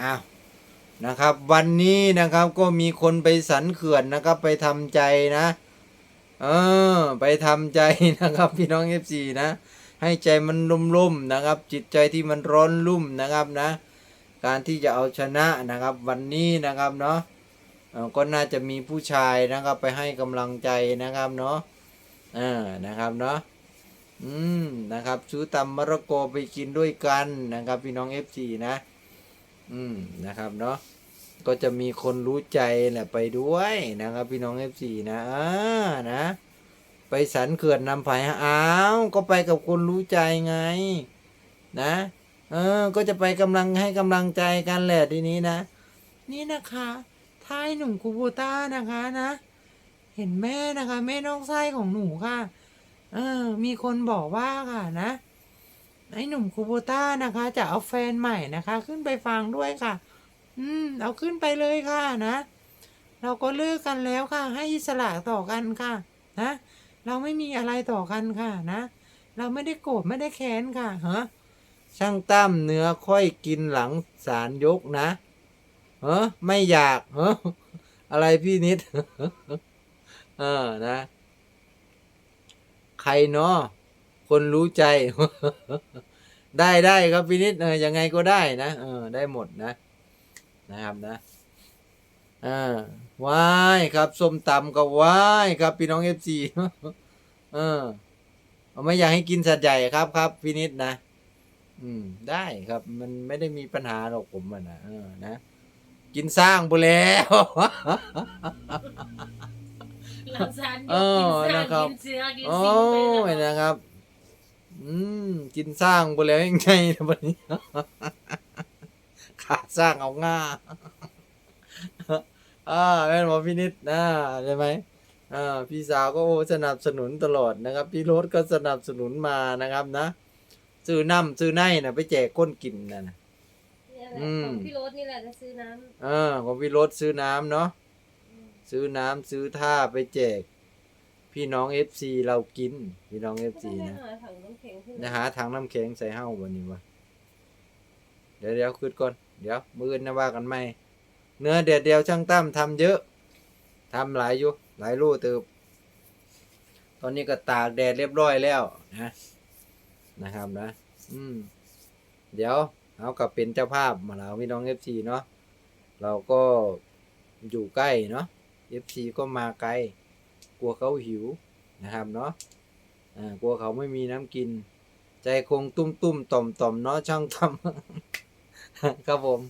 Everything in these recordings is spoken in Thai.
อ้าวนะครับ วันนี้นะครับก็มีคนไปสันเขื่อนนะครับ ไปทำใจนะ เออ ไปทำใจนะครับ พี่น้องเอฟซีนะ ให้ใจมันลุ่มๆนะครับ จิตใจที่มันร้อนรุ่มนะครับนะ การที่จะเอาชนะนะครับ วันนี้นะครับเนาะก็น่าจะมีผู้ชายนะครับ ไปให้กำลังใจนะครับเนาะเออนะครับเนาะอืมนะครับ ซื้อตำมะระกไปกินด้วยกันนะครับ พี่น้อง FC นะ อืมนะครับเนาะก็จะมีคนรู้ใจแหละไปด้วยนะครับ พี่น้อง FC นะอ่านะ ไปสันเขื่อนนำไผ่อ้าวก็ไปกับคนรู้ใจไง นะ เออ ก็จะไปกำลังให้กำลังใจกันแหละทีนี้นะ นี่นะคะท้ายหนุ่มคูโบต้านะคะนะ เห็นแม่นะคะ แม่น้องไส้ของหนูค่ะ เออ มีคนบอกว่าค่ะนะ ไอ้หนุ่มคูโบต้านะคะ จะเอาแฟนใหม่นะคะ ขึ้นไปฟังด้วยค่ะ อืม เอาขึ้นไปเลยค่ะนะ เราก็เลิกกันแล้วค่ะ ให้อิสระต่อกันค่ะ นะ เราไม่มีอะไรต่อกันค่ะนะ เราไม่ได้โกรธไม่ได้แค้นค่ะฮะช่างตั้มเนื้อค่อยกินหลังสารยกนะเออไม่อยากเอออะไรพี่นิด เออนะ ใครเนาะ คนรู้ใจ ได้ได้ครับพี่นิดเออยังไงก็ได้นะเออ ได้หมดนะ นะครับนะอ่าว้ายครับส้มตำก็ว้ายครับ พี่น้องเอฟซีเออเอาไม่อยากให้กินสัตว์ใหญ่ครับครับพี่นิดนะอืม ได้ครับ มันไม่ได้มีปัญหาหรอกผมอะนะเออนะกินสร้างบุแล้วหลังสารยกเออกินนะครัสาบกินเสือกินโอ้สิงไปยแล้วนะครับ อืมกินสร้างบุแล้วยังไงนะวันนี้ขาดสร้างเอาง่าอ่าแม่นหมอพี่นิดนะใช่ไหมอ่าพี่สาวก็โอ้สนับสนุนตลอดนะครับ พี่รถก็สนับสนุนมานะครับนะซื้อน้ำซื้อไนนะไปแจกก้นกินนะนะเนี่ยแหละอืมของพี่รถนี่แหละจะซื้อน้ำอ่าของพี่รถซื้อน้ำเนาะอืมซื้อน้ำซื้อท่าไปแจก พี่น้องเอฟซีเรากิน พี่น้องเอฟก็ซีต้องไปนะหาถังน้ำแข็งที่ไหนนะหาทางน้ำแข็งใส่เฮ้าวันนี้วะเดี๋ยวเดี๋ยวคืดก่อน เดี๋ยวมืออนนะว่ากันไหมเนื้อเดียวเดียวช่างตั้มทำเยอะทำหลายอยู่หลายรูเติบตอนนี้ก็ตากแดดเรียบร้อยแล้วนะนะครับนะ อืม เดี๋ยวเอากับเป็นเจ้าภาพมาแล้วพี่น้องเอฟซีเนาะเราก็อยู่ใกล้เนาะเอฟซีก็มาไกล กลัวเขาหิวนะครับเนาะอ่ากลัวเขาไม่มีน้ำกิน ใจคงตุ้มตุ้มต่อมต่อมเนาะช่างทำครับผม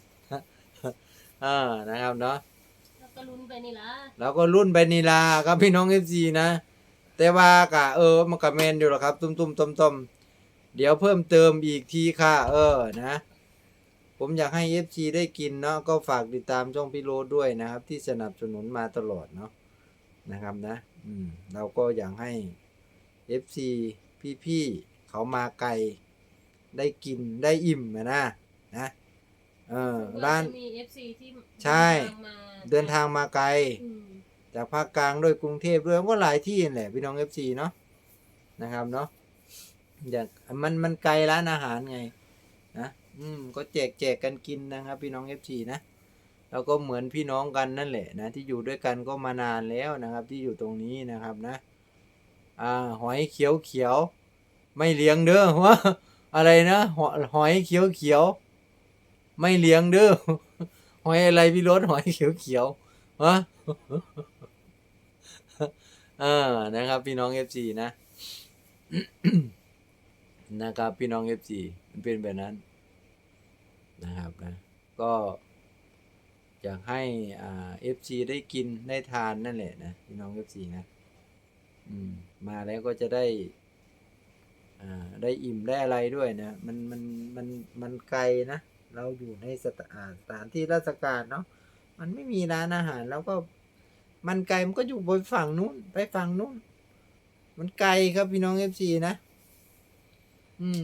อ่านะครับเนาะแล้วก็ลุ้นไปนี่ละแล้วก็รุ่นไปนีลาครับพี่น้องเอฟซีนะ แต่ว่ากะเออมันก็แมนอยู่หรอกครับ ตุ้มตุ้มต้มต้มเดี๋ยวเพิ่มเติมอีกทีค่ะ เออนะผมอยากให้ FC ได้กินเนาะก็ฝากติดตามช่องพี่โรดด้วยนะครับ ที่สนับสนุนมาตลอดเนาะนะครับนะอืมเราก็อยากให้ FC พี่ๆเขามาไกล ได้กินได้อิ่มอะนะนะ เออเพื่อร้านจะมีเอฟซีที่ใช่ เดินทางมาไกล อืมจากภาคกลางด้วยกรุงเทพด้วยก็หลายที่นั่นแหละพี่น้องเอฟซีเนาะนะครับเนาะอย่างมันมันไกลร้านอาหารไงนะอืมก็แจกแจกกันกินนะครับ พี่น้องเอฟซีนะ แล้วก็เหมือนพี่น้องกันนั่นแหละนะที่อยู่ด้วยกันก็มานานแล้วนะครับ ที่อยู่ตรงนี้นะครับนะอ่าหอยเขียวเขียวไม่เลี้ยงเด้อว่าอะไรนะหอยหอยเขียวเขียวไม่เลี้ยงเด้อหอยอะไรพี่รถหอยเขียวเขียววะเออนะครับ พี่น้องเอฟซีนะนะครับ พี่น้องเอฟซีมันเป็นแบบนั้นนะครับนะ ก็ อยากให้อ่าเอฟซีได้กินได้ทานนั่นแหละนะพี่น้องเอฟซีนะอืมมาแล้วก็จะได้อ่าได้อิ่มได้อะไรด้วยนะ มันมันมันมันไกลนะ เราอยู่ในสถานสถานที่ราชการเนาะมันไม่มีร้านอาหารแล้วก็มันไกลมันก็อยู่บนฝั่งนู้นไปฝั่งนู้น มันไกลครับพี่น้องเอฟซีนะ อืม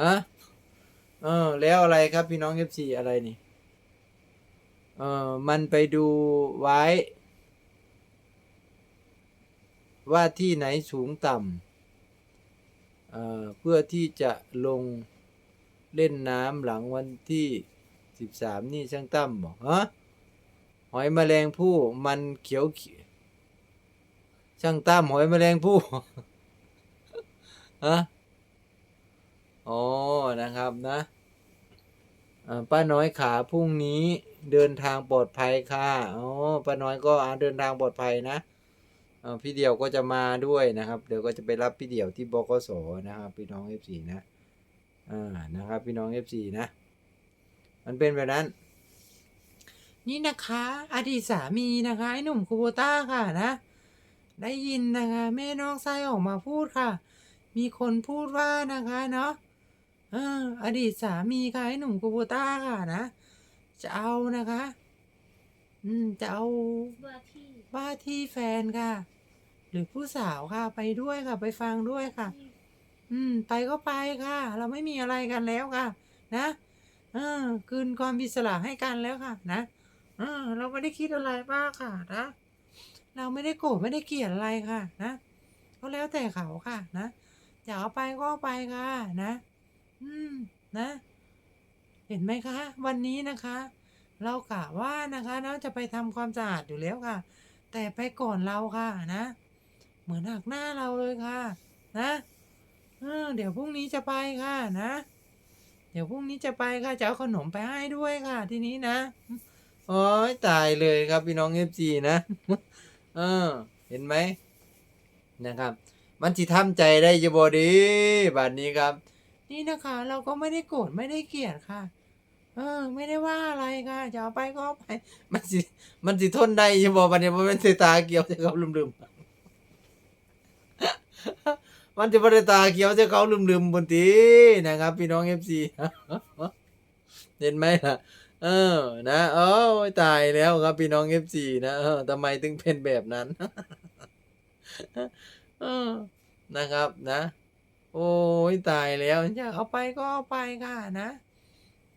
อะเออ แล้วอะไรครับพี่น้องเอฟซีอะไรนี่ เออมันไปดูไว้ ว่าที่ไหนสูงต่ำเอ่อเพื่อที่จะลงเล่นน้ำหลังวันที่สิบสามนี่ช่างตั้มบอกฮะหอยแมลงผู้มันเขียวเขีช่างตั้มหอยแมลงผู้ฮะอ๋อนะครับนะป้าน้อยขาพรุ่งนี้ เดินทางปลอดภัยค่ะอ๋อป้าน้อยก็เดินทางปลอดภัยนะพี่เดี่ยวก็จะมาด้วยนะครับ เดี๋ยวก็จะไปรับพี่เดี่ยวที่บกสนะครับ พี่น้องเอฟซีนะอ่านะครับ พี่น้อง F4 นะ มันเป็นแบบนั้น นี่นะคะ อดีตสามีนะคะไอ้หนุ่มคูโบต้าค่ะนะ ได้ยินนะคะแม่น้อกไส้ออกมาพูดค่ะ มีคนพูดว่านะคะเนาะอออดีตสามีค่ะไอ้หนุ่มคูโบต้าค่ะนะ จะเอานะคะ อืม จะเอาว่าที่ว่าที่แฟนค่ะ หรือผู้สาวค่ะ ไปด้วยค่ะ ไปฟังด้วยค่ะ อืม ไปก็ไปค่ะ เราไม่มีอะไรกันแล้วค่ะ นะเออคืนความอิสระให้กันแล้วค่ะ นะเออเราไม่ได้คิดอะไรมากค่ะนะเราไม่ได้โกรธไม่ได้เกลียดอะไรค่ะ นะก็แล้วแต่เขาค่ะ นะอยากเอาไปก็ไปค่ะ นะ อืม นะ เห็นไหมคะ วันนี้นะคะ เรากะว่านะคะเราจะไปทำความสะอาดอยู่แล้วค่ะ แต่ไปก่อนเราค่ะนะ เหมือนหักหน้าเราเลยค่ะ นะเออเดี๋ยวพรุ่งนี้จะไปค่ะนะ เดี๋ยวพรุ่งนี้จะไปค่ะจะเอาขนมไปให้ด้วยค่ะ ทีนี้นะโอ้ยตายเลยครับพี่น้องเอฟซีนะเออ เห็นไหมนะครับ มันจิทำใจได้จะบอดีบัดนี้ครับ นี่นะคะ เราก็ไม่ได้โกรธไม่ได้เกลียดค่ะ เออ ไม่ได้ว่าอะไรค่ะจะเอาไปก็เอาไป มันสิ มันสิทนได้จะบอกบัดนี้มันเป็นสตาเกี่ยวจะกับลืมๆมันจะบริตาเขียวจะเขาลืมๆบนทีนะครับ พี่น้องเอฟซีเห็นไหมล่ะ เออ นะโอ้ยตายแล้วครับพี่น้องเอฟซีนะเออทำไมถึงเป็นแบบนั้น เออนะครับนะ โอ้ยตายแล้วอยากเอาไปก็เอาไปค่ะนะ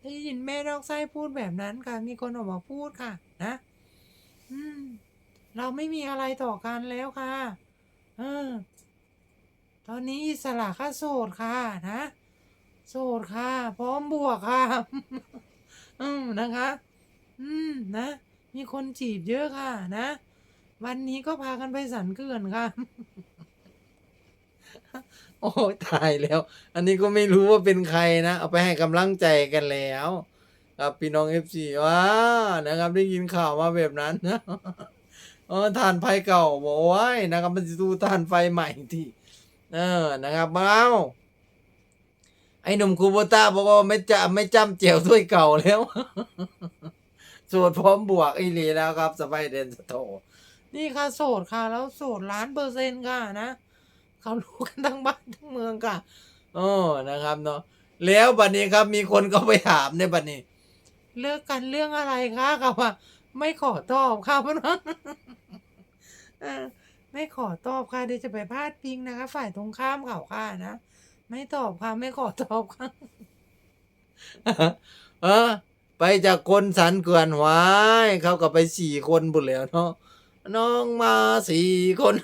ได้ยินแม่ดอกไส้พูดแบบนั้นค่ะ มีคนออกมาพูดค่ะ นะ อืม เราไม่มีอะไรต่อกันแล้วค่ะ เออ ตอนนี้อิสระค่ะโสดค่ะ นะ โสดค่ะ พร้อมบวกค่ะ อืมนะคะ อืม นะ มีคนจีบเยอะค่ะ นะ วันนี้ก็พากันไปสันเขื่อนค่ะ โอ้ตายแล้ว อันนี้ก็ไม่รู้ว่าเป็นใครนะ เอาไปให้กำลังใจกันแล้ว ครับพี่น้องเอฟซีว้านะครับได้ยินข่าวมาแบบนั้นนะเออทานไฟเก่าบอกไว้นะครับมันจะดูทานไฟใหม่ที่เออนะครับมาเอาไอ้หนุ่มคูโบต้าบอกว่าไม่จะไม่จำเจียวถ้วยเก่าแล้วโสดพร้อมบวกไอ้ลีแล้วครับสบายเดนสโตนี่ค่ะโสดค่ะ แล้วโสดล้านเปอร์เซ็นต์ค่ะนะ เขารู้กันทั้งบ้านทั้งเมืองค่ะโอ้นะครับเนาะแล้วบัดนี้ครับมีคนก็ไปถามในบัดนี้ เลิกกันเรื่องอะไรคะครับว่า ไม่ขอตอบค่ะเพื่อนว่าเออไม่ขอตอบค่ะเดี๋ยวจะไปพาดพิงนะคะ ฝ่ายตรงข้ามเขาค่ะนะ ไม่ตอบค่ะไม่ขอตอบค่ะเออ ไปจากคนสันเกลือนหวายเขาก็ไปสี่คนบุญแล้วเนาะน้องมาสี่คน